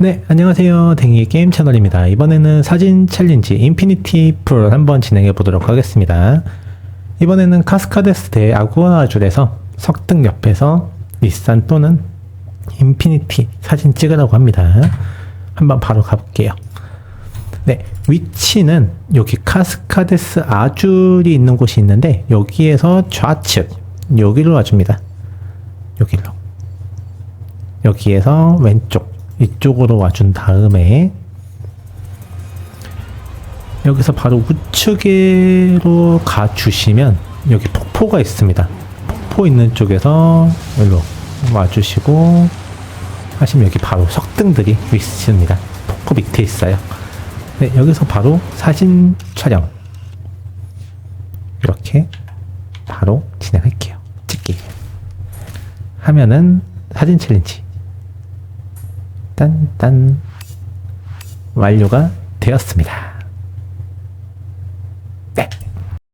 네, 안녕하세요. 댕이 게임 채널입니다. 이번에는 사진 챌린지 인피니티 풀 한번 진행해 보도록 하겠습니다. 이번에는 카스카데스 대 아구아줄에서 석등 옆에서 닛산 또는 인피니티 사진 찍으라고 합니다. 한번 바로 가볼게요. 네, 위치는 여기 카스카데스 아줄이 있는 곳이 있는데 여기에서 좌측 여기로 와줍니다. 여기로. 여기에서 왼쪽 이쪽으로 와준 다음에 여기서 바로 우측으로 가주시면 여기 폭포가 있습니다. 폭포 있는 쪽에서 여기로 와주시고 하시면 여기 바로 석등들이 있습니다. 폭포 밑에 있어요. 네, 여기서 바로 사진 촬영 이렇게 바로 진행할게요. 찍기 하면은 사진 챌린지 딴딴 완료가 되었습니다.